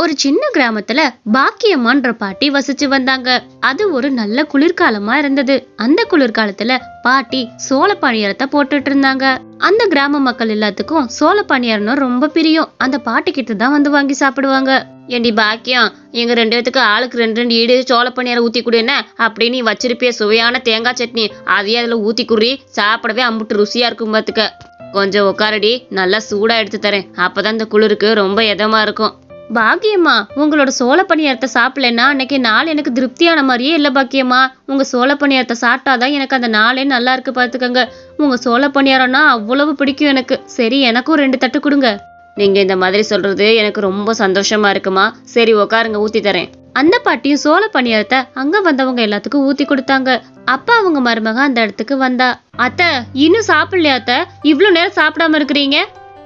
ஒரு சின்ன கிராமத்துல பாக்கியம்மான்ற பாட்டி வசிச்சு வந்தாங்க. அது ஒரு நல்ல குளிர்காலமா இருந்தது. அந்த குளிர்காலத்துல பாட்டி சோள பணியாரத்தை போட்டுட்டு இருந்தாங்க. அந்த கிராம மக்கள் எல்லாத்துக்கும் சோள பணியாரம்னா ரொம்ப பிரியம். அந்த பாட்டி கிட்ட தான் வந்து வாங்கி சாப்பிடுவாங்க. ஏண்டி பாக்கியம் எங்க ரெண்டு பேத்துக்கு ஆளுக்கு ரெண்டு ரெண்டு ஈடு சோள பணியாரம் ஊத்தி கொடு என்ன அப்படி நீ வச்சிருப்பிய சுவையான தேங்காய் சட்னி. அதையே அதுல ஊத்தி குறி சாப்பிடவே அம்புட்டு ருசியா இருக்கும் பாத்துக்க. கொஞ்சம் உட்காரடி நல்லா சூடா எடுத்து தரேன். அப்பதான் இந்த குளிருக்கு ரொம்ப இதமா இருக்கும். பாக்கியம்மா உங்களோட சோள பணியாரத்தை சாப்பிடலன்னா அன்னைக்கு நாள் எனக்கு திருப்தியான மாதிரியே இல்லை பாக்கியம்மா. உங்க சோள பணியாரத்தை சாப்பிட்டாதான் எனக்கு அந்த நாளே நல்லா இருக்கு பாத்துக்கோங்க உங்க சோள பணியாரம்னா அவ்வளவு பிடிக்கும் எனக்கு. சரி எனக்கும் ரெண்டு தட்டு கொடுங்க. நீங்க இந்த மாதிரி சொல்றது எனக்கு ரொம்ப சந்தோஷமா இருக்குமா? சரி உட்காருங்க ஊத்தி தரேன். அந்த பாட்டியும் சோள பணியாரத்தை அங்க வந்தவங்க எல்லாத்துக்கும் ஊத்தி கொடுத்தாங்க. அப்பா அவங்க மருமக அந்த இடத்துக்கு வந்தா. அத்தை இன்னும் சாப்பிடலையா அத்தை? இவ்வளவு நேரம் சாப்பிடாம இருக்கிறீங்க?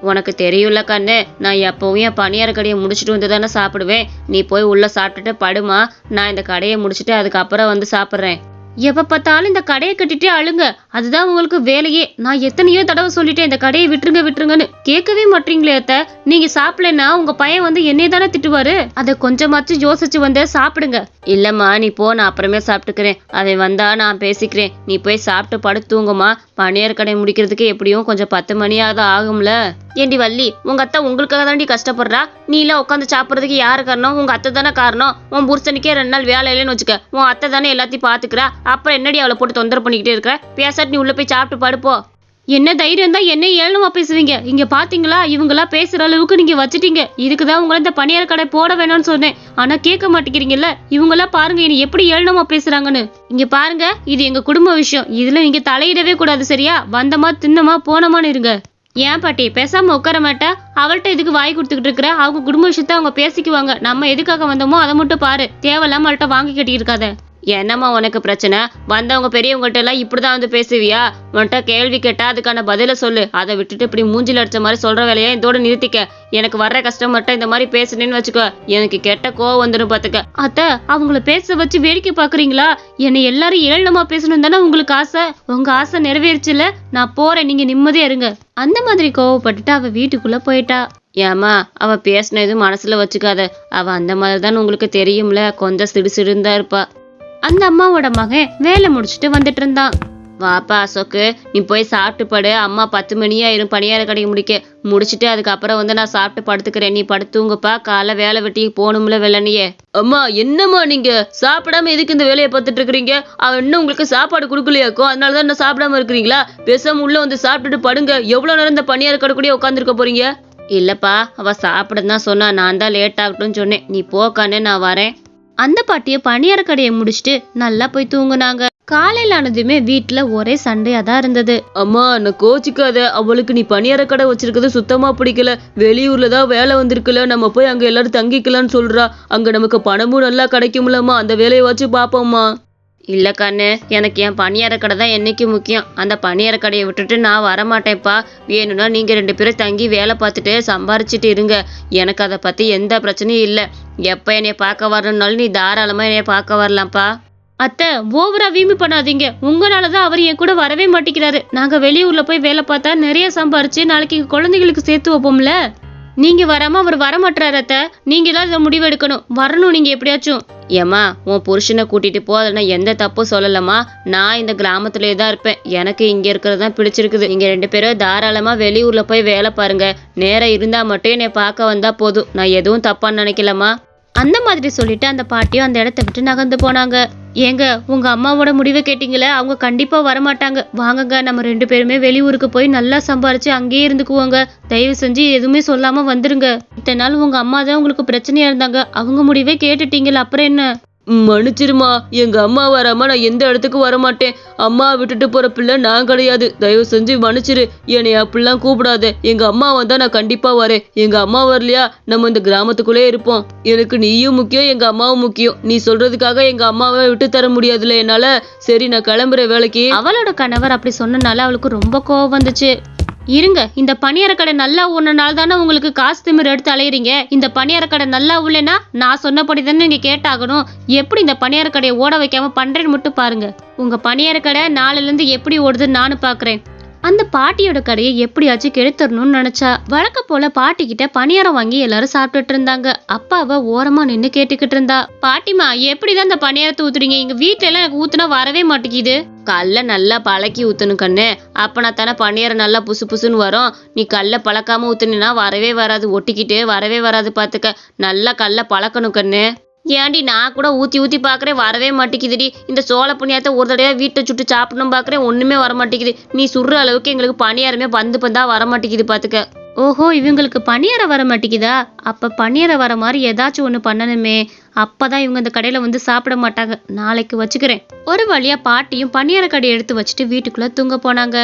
உனக்கு தெரியும்ல கண்ணு நான் எப்பவும் என் பணியார கடையை முடிச்சுட்டு வந்து தானே சாப்பிடுவேன். நீ போய் உள்ள சாப்பிட்டுட்டு படுமா நான் இந்த கடையை முடிச்சுட்டு அதுக்கப்புறம் வந்து சாப்பிட்றேன். எப்ப பார்த்தாலும் இந்த கடையை கட்டிட்டே அழுங்க. அதுதான் உங்களுக்கு வேலையே. நான் எத்தனையோ தடவை சொல்லிட்டேன் இந்த கடையை விட்டுருங்க விட்டுருங்கன்னு. கேட்கவே மாட்டீங்களே அத்த. நீங்க சாப்பிடலன்னா உங்க பையன் வந்து என்னைய தானே திட்டுவாரு? அதை கொஞ்சமாச்சும் யோசிச்சு வந்து சாப்பிடுங்க. இல்லம்மா நீ போ நான் அப்புறமே சாப்பிட்டுக்கிறேன். அவன் வந்தா நான் பேசிக்கிறேன். நீ போய் சாப்பிட்டு படுத்து தூங்குமா பணியார் கடை முடிக்கிறதுக்கு எப்படியும் கொஞ்சம் பத்து மணியாவது ஆகும்ல. ஏண்டி வள்ளி உங்க அத்தை உங்களுக்காக தாண்டி கஷ்டப்படுறா? நீ எல்லாம் உட்காந்து சாப்பிட்றதுக்கு யாரு காரணம்? உங்க அத்தை தானே காரணம்? உன் புருஷனுக்கே ரெண்டு நாள் வேலை இல்லைன்னு வச்சுக்க. உன் அத்தை தானே எல்லாத்தையும் பாத்துக்கிறா அப்புறம் என்னடி அவளை போட்டு தொந்தரவு பண்ணிக்கிட்டே இருக்கிற பேசாட்டு நீ உள்ளே போய் சாப்பிட்டு படுப்போ என்ன தைரியம் தான் என்ன ஏளனமா பேசுவீங்க. இங்க பாத்தீங்களா? இவங்களா பேசுற அளவுக்கு நீங்க வச்சுட்டீங்க. இதுக்குதான் உங்களை இந்த பணியார கடை போட வேணும்னு சொன்னேன். ஆனா கேட்க மாட்டேங்கிறீங்கல்ல? இவங்களா பாருங்க இனி எப்படி ஏளனமா பேசுறாங்கன்னு. இங்க பாருங்க இது எங்க குடும்ப விஷயம். இதுல நீங்க தலையிடவே கூடாது சரியா? வந்தமா தின்னமா போனமான்னு இருங்க. ஏன் பாட்டி பேசாம உட்கார மாட்டா? அவள்கிட்ட இதுக்கு வாய் கொடுத்துக்கிட்டு இருக்கிற? அவங்க குடும்ப விஷயத்த அவங்க பேசிக்குவாங்க. நம்ம எதுக்காக வந்தோமோ அதை மட்டும் பாரு. தேவையில்லாம அவள்கிட்ட வாங்கி கட்டிட்டு இருக்காத என்னம்மா உனக்கு பிரச்சனை? வந்தவங்க பெரியவங்ககிட்ட எல்லாம் இப்படிதான் வந்து பேசுவியா? உன்கிட்ட கேள்வி கேட்டா அதுக்கான பதில சொல்லு. அதை விட்டுட்டு இப்படி மூஞ்சில் அடிச்ச மாதிரி சொல்ற வேலையா இதோட நிறுத்திக்க. எனக்கு வர்ற கஸ்டமர்கிட்ட இந்த மாதிரி பேசுனேன்னு வச்சுக்கோ. எனக்கு கெட்ட கோவம் வந்துடும் பாத்துக்க. அத்த அவங்கள பேச வச்சு வேடிக்கை பாக்குறீங்களா? என்னை எல்லாரும் ஏளனமா பேசணும் தானே உங்களுக்கு ஆசை? உங்க ஆசை நிறைவேறிச்சுல நான் போறேன். நீங்க நிம்மதியா இருங்க. அந்த மாதிரி கோவப்பட்டுட்டு அவ வீட்டுக்குள்ள போயிட்டா. ஏமா அவ பேசின எதுவும் மனசுல வச்சுக்காத. அவ அந்த மாதிரி தான் உங்களுக்கு தெரியும்ல. கொஞ்சம் சிடு சிடுந்தா இருப்பா. அந்த அம்மாவோட மகன் வேலை முடிச்சுட்டு வந்துட்டு இருந்தான். வாப்பா அசோக்கு. நீ போய் சாப்பிட்டு படு. அம்மா பத்து மணியாயிரும் பணியார கடைக்கு முடிக்க. முடிச்சுட்டு அதுக்கப்புறம் வந்து நான் சாப்பிட்டு படுத்துக்கிறேன். நீ படுத்துங்கப்பா காலை வேலை வெட்டி போகணும்ல வெள்ளனியே. அம்மா என்னம்மா நீங்க? சாப்பிடாம எதுக்கு இந்த வேலையை பார்த்துட்டு இருக்கிறீங்க? அவன் இன்னும் உங்களுக்கு சாப்பாடு கொடுக்கலையாக்கோ? அதனால தான் இன்னும் சாப்பிடாம இருக்கிறீங்களா? பேசாம உள்ள வந்து சாப்பிட்டுட்டு படுங்க. எவ்வளவு நேரம் இந்த பணியார கடை கூடயே உட்காந்துருக்க போறீங்க? இல்லப்பா அவ சாப்பிட தான் சொன்னா. நான் தான் லேட் ஆகட்டும்னு சொன்னேன். நீ போக்கானே நான் வரேன். அந்த பாட்டியை பணியார கடையை முடிச்சுட்டு நல்லா போய் தூங்குனாங்க. காலையில ஆனதுமே வீட்டுல ஒரே சண்டையா தான் இருந்தது. அம்மா நான் கோச்சிக்காத. அவளுக்கு நீ பணியார கடை வச்சிருக்கிறது சுத்தமா பிடிக்கல. வெளியூர்ல தான் வேலை வந்திருக்குல. நம்ம போய் அங்க எல்லாரும் தங்கிக்கலாம்னு சொல்றா. அங்க நமக்கு பணமும் நல்லா கிடைக்கும்லம்மா. அந்த வேலையை வச்சு பாப்போம்மா. இல்லை கண்ணு எனக்கு என் பணியார கடை தான் என்னைக்கு முக்கியம். அந்த பணியார கடையை விட்டுட்டு நான் வரமாட்டேன்ப்பா. வேணும்னா நீங்கள் ரெண்டு பேரும் தங்கி வேலை பார்த்துட்டு சம்பாரிச்சிட்டு இருங்க. எனக்கு அதை பற்றி எந்த பிரச்சனையும் இல்லை. எப்போ என்னை பார்க்க வரணும்னாலும் நீ தாராளமாக என்னை பார்க்க வரலாம்ப்பா. அத்தை ஓவரா வீம்பு பண்ணாதீங்க. உங்களால தான் அவர் என் கூட வரவே மாட்டேங்கிறாரு. நாங்கள் வெளியூர்ல போய் வேலை பார்த்தா நிறைய சம்பாரிச்சு நாளைக்கு எங்கள் குழந்தைகளுக்கு சேர்த்து வைப்போம்ல. நீங்க வராம அவர் வரமாட்டாரு அத்தை. நீங்க தான் இதை முடிவு எடுக்கணும் வரணும் நீங்க எப்படியாச்சும். ஏம்மா உன் புருஷனை கூட்டிட்டு போ எந்த தப்பும் சொல்லலம்மா. நான் இந்த கிராமத்திலே தான் இருப்பேன். எனக்கு இங்க இருக்கிறது தான் பிடிச்சிருக்குது. நீங்க ரெண்டு பேரும் தாராளமா வெளியூர்ல போய் வேலை பாருங்க. நேரம் இருந்தா மட்டும் என்னை பார்க்க வந்தா போதும். நான் எதுவும் தப்பான்னு நினைக்கலம்மா. அந்த மாதிரி சொல்லிட்டு அந்த பாட்டியும் அந்த இடத்த விட்டு நகர்ந்து போனாங்க. ஏங்க உங்க அம்மாவோட முடிவை கேட்டீங்களே? அவங்க கண்டிப்பா வரமாட்டாங்க. வாங்கங்க நம்ம ரெண்டு பேருமே வெளியூருக்கு போய் நல்லா சம்பாரிச்சு அங்கேயே இருந்துக்குவோங்க. தயவு செஞ்சு எதுவுமே சொல்லாம வந்துருங்க. இத்தனை நாள் உங்க அம்மா தான் உங்களுக்கு பிரச்சனையா இருந்தாங்க. அவங்க முடிவே கேட்டுட்டீங்களா அப்புறம் என்ன? மன்னிச்சிருமா. எங்க அம்மா வராம நான் எந்த இடத்துக்கு வர மாட்டேன் அம்மா விட்டுட்டு போற பிள்ளை நான் கிடையாது. தயவு செஞ்சு மன்னிச்சிரு. என்னை அப்படிலாம் கூப்பிடாத. எங்க அம்மா வந்தா நான் கண்டிப்பா வரேன். எங்க அம்மா வரலையா? நம்ம இந்த கிராமத்துக்குள்ளே இருப்போம். எனக்கு நீயும் முக்கியம் எங்க அம்மாவும் முக்கியம். நீ சொல்றதுக்காக எங்க அம்மாவை விட்டு தர முடியாதுல என்னால. சரி நான் கிளம்புற வேலைக்கு. அவளோட கணவர் அப்படி சொன்னனால அவளுக்கு ரொம்ப கோவம் வந்துச்சு. இருங்க இந்த பணியார கடை நல்லா ஓடுனால தானே உங்களுக்கு காசு திமிர் எடுத்து அலையிறீங்க. இந்த பணியார கடை நல்லா உள்ளேனா நான் சொன்னபடி தானே நீங்கள் கேட்டாகணும். எப்படி இந்த பணியார கடையை ஓட வைக்காம பண்றேன்னு மட்டும் பாருங்க. உங்க பணியார கடை எப்படி ஓடுதுன்னு நானும் பார்க்குறேன் அந்த பாட்டியோட கடையை எப்படியாச்சும் கெடுத்துடணும்னு நினைச்சா வழக்க போல பாட்டி கிட்ட பணியாரம் வாங்கி எல்லாரும் சாப்பிட்டுட்டு இருந்தாங்க. அப்பாவ ஓரமா நின்னு கேட்டுக்கிட்டு இருந்தா. பாட்டிமா எப்படிதான் இந்த பணியாரத்தை ஊத்துறீங்க? எங்க வீட்டுல எல்லாம் எனக்கு ஊத்துனா வரவே மாட்டேங்குது. கல்ல நல்லா பழக்கி ஊத்தணும் கண்ணு. அப்பனா தானே பணியாரம் நல்லா புசு புசுன்னு வரும். நீ கல்ல பழக்காம ஊத்துனா வரவே வராது. ஒட்டிக்கிட்டு வரவே வராது பாத்துக்க. நல்லா கல்ல பழக்கணும் கண்ணு. ஏன்டி நான் கூட ஊற்றி ஊற்றி பார்க்குறேன் வரவே மாட்டேங்குதுடி. இந்த சோள பணியாரத்தை ஒரு தடவை வீட்டை சுட்டு சாப்பிடணும் பார்க்குறேன் ஒன்றுமே வர மாட்டேங்குது நீ சுடுற அளவுக்கு எங்களுக்கு பணியாரமே பந்து பந்தா வர மாட்டேங்குது பார்த்துக்க ஓஹோ இவங்களுக்கு பணியாரம் வர மாட்டேங்குதா அப்போ பணியாரம் வர மாதிரி ஏதாச்சும் ஒன்று பண்ணணுமே. அப்பதான் இவங்க இந்த கடையில் வந்து சாப்பிட மாட்டாங்க. நாளைக்கு வச்சுக்கிறேன். ஒரு வழியா பாட்டியும் பணியார கடையை எடுத்து வச்சுட்டு வீட்டுக்குள்ளே தூங்க போனாங்க.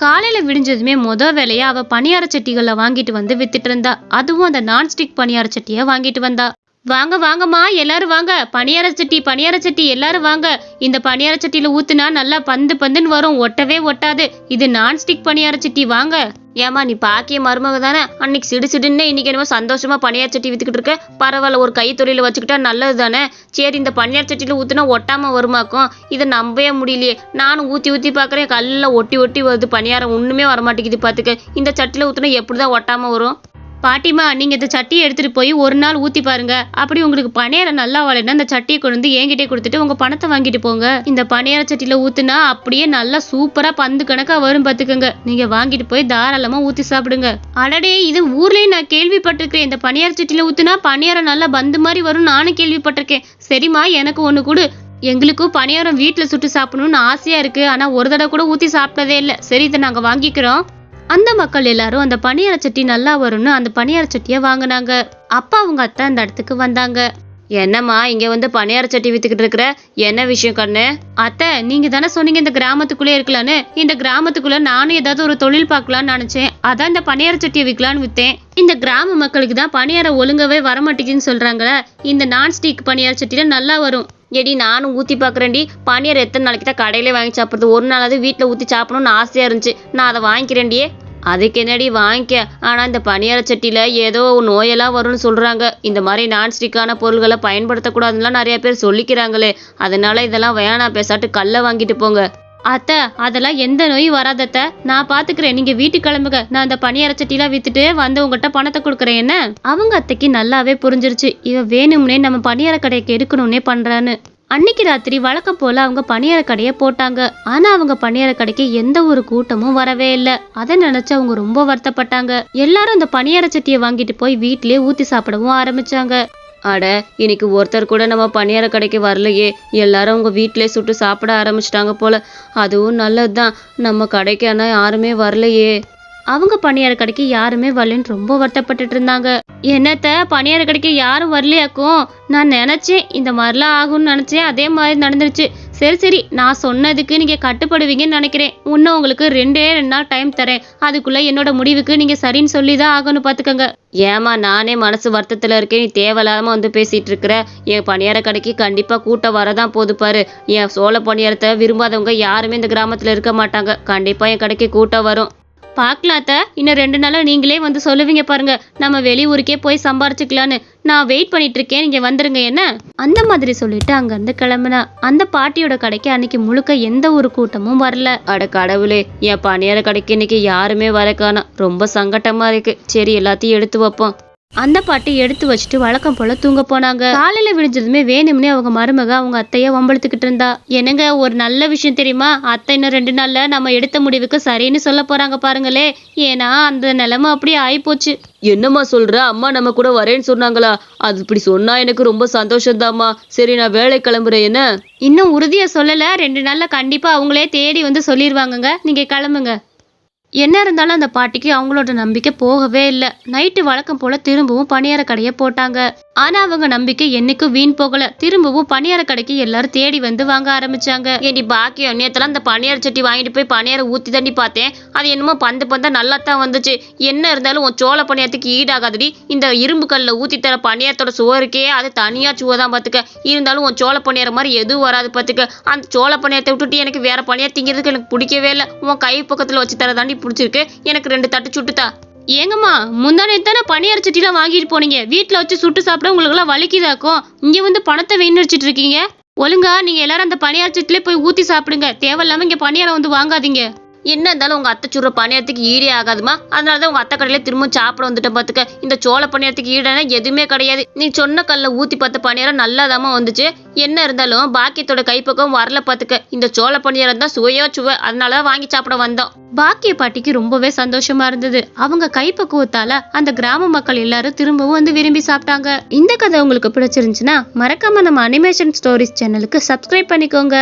காலையில் விடிஞ்சதுமே மொதல் வேலையாக அவள் பணியார சட்டிகளை வாங்கிட்டு வந்து வித்துட்டு இருந்தா. அதுவும் அந்த நான்ஸ்டிக் பணியார சட்டியை வாங்கிட்டு வந்தா. வாங்க வாங்கம்மா எல்லாரும் வாங்க. பணியார சட்டி பணியார சட்டி எல்லாரும் வாங்க. இந்த பணியார சட்டியில் ஊத்துனா நல்லா பந்து பந்துன்னு வரும். ஒட்டவே ஒட்டாது. இது நான்ஸ்டிக் பணியார சட்டி வாங்க. ஏமா நீ பாக்கிய மருமக தானே? அன்னைக்கு சிடு சிடுன்னு இன்னைக்கு என்னமோ சந்தோஷமா பனியார் சட்டி வித்துக்கிட்டு இருக்க. பரவாயில்ல ஒரு கைத்தொழில வச்சுக்கிட்டா நல்லது தானே? சரி இந்த பனியார் சட்டியில் ஊத்துனா ஒட்டாம வருமாக்கும்? இதை நம்பவே முடியலையே. நானும் ஊத்தி ஊத்தி பாக்குறேன் கல்ல ஒட்டி ஒட்டி வருது பணியாரம். ஒண்ணுமே வர மாட்டேங்குது பாத்துக்க. இந்த சட்டியில ஊத்துனா எப்படிதான் ஒட்டாம வரும்? பாட்டிமா நீங்க இந்த சட்டியை எடுத்துட்டு போய் ஒரு நாள் ஊத்தி பாருங்க. அப்படி உங்களுக்கு பணியாரம் நல்லா வரலைன்னா இந்த சட்டியை கொண்டு வந்து என்கிட்டே கொடுத்துட்டு உங்க பணத்தை வாங்கிட்டு போங்க. இந்த பணியார சட்டியில ஊத்துனா அப்படியே நல்லா சூப்பரா பந்து கணக்கா வரும் பாத்துக்கோங்க. நீங்க வாங்கிட்டு போய் தாராளமா ஊத்தி சாப்பிடுங்க. அடடே இது ஊர்லயும் நான் கேள்விப்பட்டிருக்கேன் இந்த பணியார சட்டியில ஊத்துனா பணியாரம் நல்லா பந்து மாதிரி வரும் நானும் கேள்விப்பட்டிருக்கேன். சரிம்மா எனக்கு ஒண்ணு கொடு. எங்களுக்கும் பணியாரம் வீட்டில் சுட்டு சாப்பிடணும்னு ஆசையாக இருக்குது ஆனால் ஒரு தடவை கூட ஊற்றி சாப்பிட்டதே இல்லை. சரி இதை நாங்கள் வாங்கிக்கிறோம். அந்த மக்கள் எல்லாரும் அந்த பணியார சட்டி நல்லா வரும்னு அந்த பணியார சட்டியை வாங்கினாங்க. அப்பா அவங்க அத்தை அந்த இடத்துக்கு வந்தாங்க. என்னம்மா இங்க வந்து பணியார சட்டி வித்துக்கிட்டு இருக்கிற? என்ன விஷயம் கண்ணு? அத்தை நீங்க தானே சொன்னீங்க இந்த கிராமத்துக்குள்ளே இருக்கலான்னு. இந்த கிராமத்துக்குள்ள நானும் ஏதாவது ஒரு தொழில் பார்க்கலான்னு நினைச்சேன். அதான் இந்த பணியார சட்டியை விற்கலான்னு வித்தேன். இந்த கிராம மக்களுக்கு தான் பணியாரம் ஒழுங்கவே வரமாட்டேங்குதுன்னு சொல்றாங்களே. இந்த நான்ஸ்டிக் பணியார சட்டியில நல்லா வரும். எடி நானும் ஊத்தி பாக்குறேன்டி. பனியார் எத்தனை நாளைக்கு தான் கடையிலே வாங்கி சாப்பிட்றது? ஒரு நாளாவது வீட்டில் ஊத்தி சாப்பிடணும்னு ஆசையா இருந்துச்சு. நான் அதை வாங்கிக்கிறேன்டியே அதுக்கு என்னடி வாங்கிக்க? ஆனா இந்த பணியார சட்டியில ஏதோ நோயெல்லாம் வரும்னு சொல்றாங்க. இந்த மாதிரி நான்ஸ்டிக்கான பொருள்களை பயன்படுத்தக்கூடாதுலாம் நிறைய பேர் சொல்லிக்கிறாங்களே. அதனால இதெல்லாம் வேணாம் பேசாட்டு கல்லை வாங்கிட்டு போங்க. அத்தை அதெல்லாம் எந்த நோயும் வராத அத்தை. நான் பாத்துக்கிறேன். நீங்க வீட்டுக்கு கிளம்புங்க. நான் அந்த பணியார சட்டிலாம் வித்துட்டு வந்து உங்ககிட்ட பணத்தை கொடுக்குறேன் என்ன? அவங்க அத்தைக்கு நல்லாவே புரிஞ்சிருச்சு. இவ வேணும்னே நம்ம பணியார கடைக்கு எடுக்கணும்னே பண்றான்னு. அன்னைக்கு ராத்திரி வழக்கம் போல அவங்க பணியார கடையை போட்டாங்க. ஆனா அவங்க பணியார கடைக்கு எந்த ஒரு கூட்டமும் வரவே இல்லை. அதை நினைச்சு அவங்க ரொம்ப வருத்தப்பட்டாங்க. எல்லாரும் அந்த பணியார சட்டியை வாங்கிட்டு போய் வீட்லயே ஊத்தி சாப்பிடவும் ஆரம்பிச்சாங்க. அட இன்னைக்கு ஒருத்தர் கூட நம்ம பணியார கடைக்கு வரலையே. எல்லாரும் உங்க வீட்டிலே சுட்டு சாப்பிட ஆரம்பிச்சிட்டாங்க போல. அதுவும் நல்லதுதான். நம்ம கடைக்கு ஆனா யாருமே வரலையே. அவங்க பணியார கடைக்கு யாருமே வரலன்னு ரொம்ப வருத்தப்பட்டுட்டு இருந்தாங்க. என்னத்த பணியார கடைக்கு யாரும் வரலையாக்கும்? நான் நினைச்சேன் இந்த மாதிரிலாம் ஆகும்னு நினைச்சேன். அதே மாதிரி நடந்துருச்சு. சரி சரி நான் சொன்னதுக்கு நீங்க கட்டுப்படுவீங்கன்னு நினைக்கிறேன். இன்னும் உங்களுக்கு ரெண்டே ரெண்டு நாள் டைம் தரேன். அதுக்குள்ள என்னோட முடிவுக்கு நீங்க சரின்னு சொல்லி தான் ஆகணும் பார்த்துக்கோங்க ஏமா நானே மனசு வருத்தத்துல இருக்கேன். நீ தேவையில்லாமல் வந்து பேசிட்டு இருக்கிற. என் பணியார கடைக்கு கண்டிப்பாக கூட்டம் வரதான் போகுது பாரு. என் சோள பணியாரத்தை விரும்பாதவங்க யாருமே இந்த கிராமத்தில் இருக்க மாட்டாங்க. கண்டிப்பாக என் கடைக்கு கூட்டம் வரும். பார்க்கலாத்த? இன்னும் ரெண்டு நாளாக நீங்களே வந்து சொல்லுவீங்க பாருங்க. நம்ம வெளியூருக்கே போய் சம்பாரிச்சுக்கலான்னு. நான் வெயிட் பண்ணிட்டு இருக்கேன் நீங்க வந்துருங்க என்ன? அந்த மாதிரி சொல்லிட்டு அங்கேருந்து கிளம்புனா அந்த பாட்டியோட கடைக்கு அன்னைக்கு முழுக்க எந்த ஒரு கூட்டமும் வரல. அட கடவுளே என் பணியார கடைக்கு இன்னைக்கு யாருமே வர காணா ரொம்ப சங்கட்டமா இருக்கு. சரி எல்லாத்தையும் எடுத்து வைப்போம். அந்த பாட்டி எடுத்து வச்சுட்டு வழக்கம் போல தூங்க போனாங்க. காலையில விடிஞ்சதுமே வேணும்னே அவங்க மருமக அவங்க அத்தைய வம்பளுத்துக்கிட்டு இருந்தா. என்னங்க ஒரு நல்ல விஷயம் தெரியுமா? அத்தை இன்னும் ரெண்டு நாள்ல நம்ம எடுத்த முடிவுக்கு சரின்னு சொல்ல போறாங்க பாருங்களே. ஏன்னா அந்த நிலைமை அப்படியே ஆயிப்போச்சு. என்னம்மா சொல்ற? அம்மா நம்ம கூட வரேன்னு சொன்னாங்களா? அது இப்படி சொன்னா எனக்கு ரொம்ப சந்தோஷம்தாம்மா. சரி நான் வேலை கிளம்புறேன் என்ன? இன்னும் உறுதியா சொல்லல. ரெண்டு நாள்ல கண்டிப்பா அவங்களே தேடி வந்து சொல்லிடுவாங்கங்க நீங்க கிளம்புங்க. என்ன இருந்தாலும் அந்த பாட்டிக்கு அவங்களோட நம்பிக்கை போகவே இல்லை. நைட்டு வழக்கம் போல் திரும்பவும் பணியார கடையை போட்டாங்க. ஆனா அவங்க நம்பிக்கை என்னைக்கும் வீண் போகல. திரும்பவும் பணியார கடைக்கு எல்லாரும் தேடி வந்து வாங்க ஆரம்பிச்சாங்க. ஏடி பாக்கியம் நேத்தெல்லாம் அந்த பணியார சட்டி வாங்கிட்டு போய் பணியார ஊத்தி தண்ணி பார்த்தேன். அது என்னமோ பந்து பந்தா நல்லா தான் வந்துச்சு. என்ன இருந்தாலும் உன் சோள பணியாரத்துக்கு ஈடாகாதடி. இந்த இரும்பு கல்ல ஊத்தி தர பணியாரத்தோட சுவருக்கே அது தனியா சுவை தான் பாத்துக்க. இருந்தாலும் உன் சோள பணியார மாதிரி எதுவும் வராது பாத்துக்க. அந்த சோள பணியாரத்தை விட்டுட்டு எனக்கு வேற பணியார திங்கிறதுக்கு எனக்கு பிடிக்கவே இல்லை. உன் கை பக்கத்துல வச்சு தர தாண்டி பிடிச்சிருக்கு. எனக்கு ரெண்டு தட்டு சுட்டுத்தா. ஏங்கம்மா முந்தானே தானே பனியார் சட்டிலாம் வாங்கிட்டு போனீங்க. வீட்டில் வச்சு சுட்டு சாப்பிட உங்களுக்குலாம் வலிக்குதாக்கும் இங்கே வந்து பணத்தை வீணடிச்சிட்டு இருக்கீங்க? ஒழுங்கா நீங்கள் எல்லாரும் அந்த பணியாரச்சத்துலேயே போய் ஊற்றி சாப்பிடுங்க. தேவையில்லாமல் இங்கே பணியாரம் வந்து வாங்காதீங்க. என்ன இருந்தாலும் உங்கள் அத்தை சுடுற பணியாரத்துக்கு ஈடே ஆகாதுமா. அதனாலதான் உங்கள் அத்தை கடையில் திரும்ப சாப்பிட வந்துட்ட பார்த்துக்க இந்த சோள பணியாரத்துக்கு ஈடான எதுவுமே கிடையாது. நீ சொன்ன கல்ல ஊற்றி பார்த்த பணியாரம் நல்லாதாம்மா வந்துச்சு. என்ன இருந்தாலும் பாக்கியத்தோட கைப்பக்கம் வரல பார்த்துக்க இந்த சோள பணியாரம் தான் சுவையோ சுவை. அதனால வாங்கி சாப்பிட வந்தோம். பாக்கிய பாட்டிக்கு ரொம்பவே சந்தோஷமா இருந்தது. அவங்க கைப்பக்குவத்தால அந்த கிராம மக்கள் எல்லாரும் திரும்பவும் வந்து விரும்பி சாப்பிட்டாங்க. இந்த கதை உங்களுக்கு பிடிச்சிருந்துச்சுன்னா மறக்காம நம்ம அனிமேஷன் ஸ்டோரிஸ் சேனலுக்கு சப்ஸ்கிரைப் பண்ணிக்கோங்க.